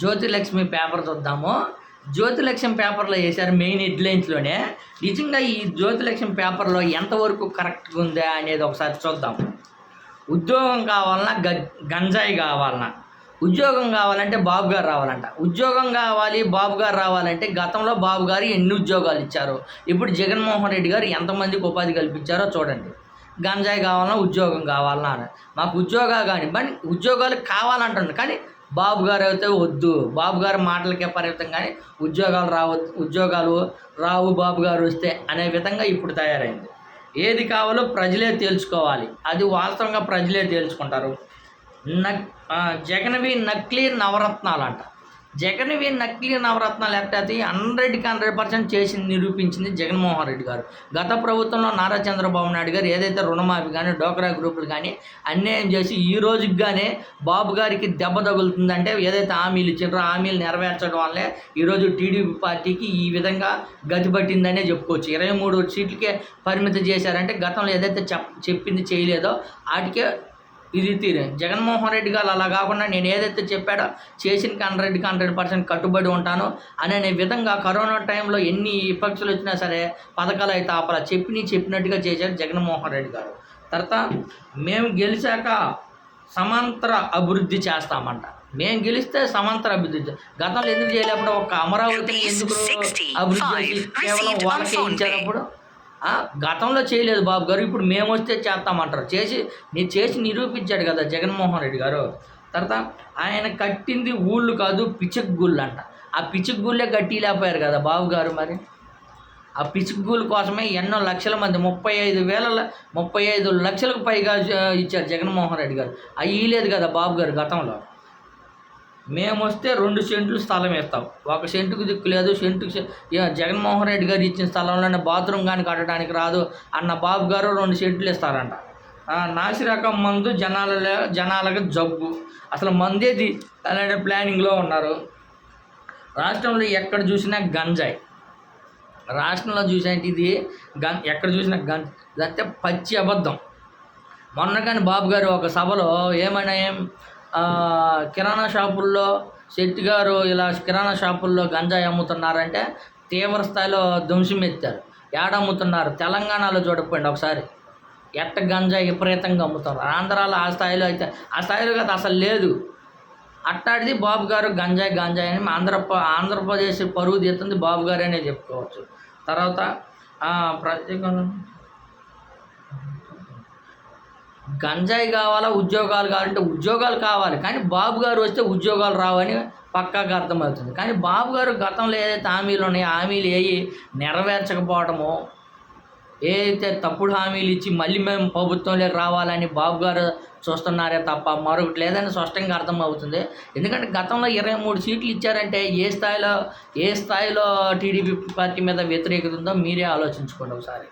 Jyothilakshmi paper చూద్దాము. జ్యోతిలక్ష్మి పేపర్లో వేశారు మెయిన్ హెడ్లైన్స్లోనే నిజంగా ఈ జ్యోతిలక్ష్మి పేపర్లో ఎంతవరకు కరెక్ట్గా ఉందా అనేది ఒకసారి చూద్దాం. ఉద్యోగం కావాలన్నా గ గంజాయి కావాలన్నా. ఉద్యోగం కావాలంటే బాబు గారు రావాలంట. ఉద్యోగం కావాలి బాబు గారు రావాలంటే గతంలో బాబు గారు ఎన్ని ఉద్యోగాలు ఇచ్చారు? ఇప్పుడు జగన్మోహన్ రెడ్డి గారు ఎంతమందికి ఉపాధి కల్పించారో చూడండి. గంజాయి కావాలన్నా ఉద్యోగం కావాలన్నా అని మాకు ఉద్యోగాలు కానీ ఉద్యోగాలు కావాలంటున్నారు. కానీ బాబు గారు అయితే వద్దు. బాబు గారి మాటలకే పరిమితం కానీ ఉద్యోగాలు రావ ఉద్యోగాలు రావు బాబు గారు వస్తే అనే విధంగా ఇప్పుడు తయారైంది. ఏది కావాలో ప్రజలే తేల్చుకోవాలి. అది వాస్తవంగా ప్రజలే తేల్చుకుంటారు. నక్ జగన్వి నకిలీ నవరత్నాలు అంట జగన్వి నకిలీ నవరత్నాలు లేకపోతే హండ్రెడ్కి హండ్రెడ్ పర్సెంట్ చేసి నిరూపించింది జగన్మోహన్ రెడ్డి గారు. గత ప్రభుత్వంలో నారా చంద్రబాబు నాయుడు గారు ఏదైతే రుణమాఫీ కానీ డోక్రా గ్రూపులు కానీ అన్యాయం చేసి ఈ రోజుగానే బాబు గారికి దెబ్బ తగులుతుందంటే ఏదైతే హామీలు ఇచ్చినారో హామీలు నెరవేర్చడం వల్లే ఈరోజు టీడీపీ పార్టీకి ఈ విధంగా గతి పట్టిందనే చెప్పుకోవచ్చు. ఇరవై మూడు సీట్లకే పరిమితం చేశారంటే గతంలో ఏదైతే చెప్పింది చేయలేదో వాటికే ఇది తీరు జగన్మోహన్ రెడ్డి గారు అలా కాకుండా నేను ఏదైతే చెప్పాడో చేసిన హండ్రెడ్కి హండ్రెడ్ పర్సెంట్ కట్టుబడి ఉంటాను. అనే విధంగా కరోనా టైంలో ఎన్ని విపక్షలు వచ్చినా సరే పథకాలు అయితే ఆపలా. చెప్పి చెప్పినట్టుగా చేశారు జగన్మోహన్ రెడ్డి గారు. తర్వాత మేము గెలిచాక సమాంతర అభివృద్ధి చేస్తామంట. మేము గెలిస్తే సమాంతర అభివృద్ధి గతంలో ఎందుకు చేయలేప్పుడు ఒక అమరావతి ఎందుకు అభివృద్ధి చేసి కేవలం వాళ్ళకే ఇచ్చారప్పుడు ఆ, గతంలో చేయలేదు బాబు గారు ఇప్పుడు మేము వస్తే చేస్తామంటారు. చేసి నేను చేసి నిరూపించాడు కదా జగన్మోహన్ రెడ్డి గారు. తర్వాత ఆయన కట్టింది ఊళ్ళు కాదు పిచ్చగుళ్ళు అంట. ఆ పిచ్చక్ గుళ్ళే లేకపోయారు కదా బాబు గారు మరి. ఆ పిచ్చుక కోసమే ఎన్నో లక్షల మంది ముప్పై ఐదు వేల ముప్పై ఐదు లక్షలకు పైగా ఇచ్చారు జగన్మోహన్ రెడ్డి గారు. అవి కదా బాబు గారు గతంలో. మేము వస్తే రెండు సెంట్లు స్థలం ఇస్తాం ఒక సెంటుకు దిక్కు లేదు సెంటుకు జగన్మోహన్ రెడ్డి గారు ఇచ్చిన స్థలంలోనే బాత్రూమ్ కానీ కట్టడానికి రాదు అన్న బాబు గారు రెండు సెంట్లు ఇస్తారంట నాసిరకం మందు జనాల జనాలకు జబ్బు. అసలు మందేది అలాంటి ప్లానింగ్లో ఉన్నారు. రాష్ట్రంలో ఎక్కడ చూసినా గంజాయి. రాష్ట్రంలో చూసినట్టు ఇది? గన్ ఎక్కడ చూసినా గన్ ఇదంతే పచ్చి అబద్ధం. మొన్న కానీ బాబు గారు ఒక సభలో ఏమైనా ఏం కిరాణా షాపుల్లో శెట్టి గారు ఇలా కిరాణా షాపుల్లో గంజాయి అమ్ముతున్నారంటే తీవ్ర స్థాయిలో ధ్వంసం ఎత్తారు. తెలంగాణలో చూడకపోండి ఒకసారి. ఎట్ట గంజాయి విపరీతంగా అమ్ముతారు ఆంధ్రాలో ఆ స్థాయిలో అయితే ఆ స్థాయిలో కదా అసలు లేదు. అట్టాడిది బాబు గారు గంజాయి గంజాయి అని ఆంధ్ర ఆంధ్రప్రదేశ్ పరువు తీస్తుంది బాబు గారనే చెప్పుకోవచ్చు. తర్వాత ప్రత్యేక గంజాయి కావాలా ఉద్యోగాలు కావాలంటే ఉద్యోగాలు కావాలి. కానీ బాబు గారు వస్తే ఉద్యోగాలు రావని పక్కాగా అర్థమవుతుంది. కానీ బాబు గారు గతంలో ఏదైతే హామీలు ఉన్నాయో హామీలు ఏవి నెరవేర్చకపోవడమో ఏదైతే తప్పుడు హామీలు ఇచ్చి మళ్ళీ మేము ప్రభుత్వంలోకి రావాలని బాబు గారు చూస్తున్నారే తప్ప మరొకటి లేదని స్పష్టంగా అర్థమవుతుంది. ఎందుకంటే గతంలో ఇరవై మూడు సీట్లు ఇచ్చారంటే ఏ స్థాయిలో ఏ స్థాయిలో టీడీపీ పార్టీ మీద వ్యతిరేకత ఉందో మీరే ఆలోచించుకోండి ఒకసారి.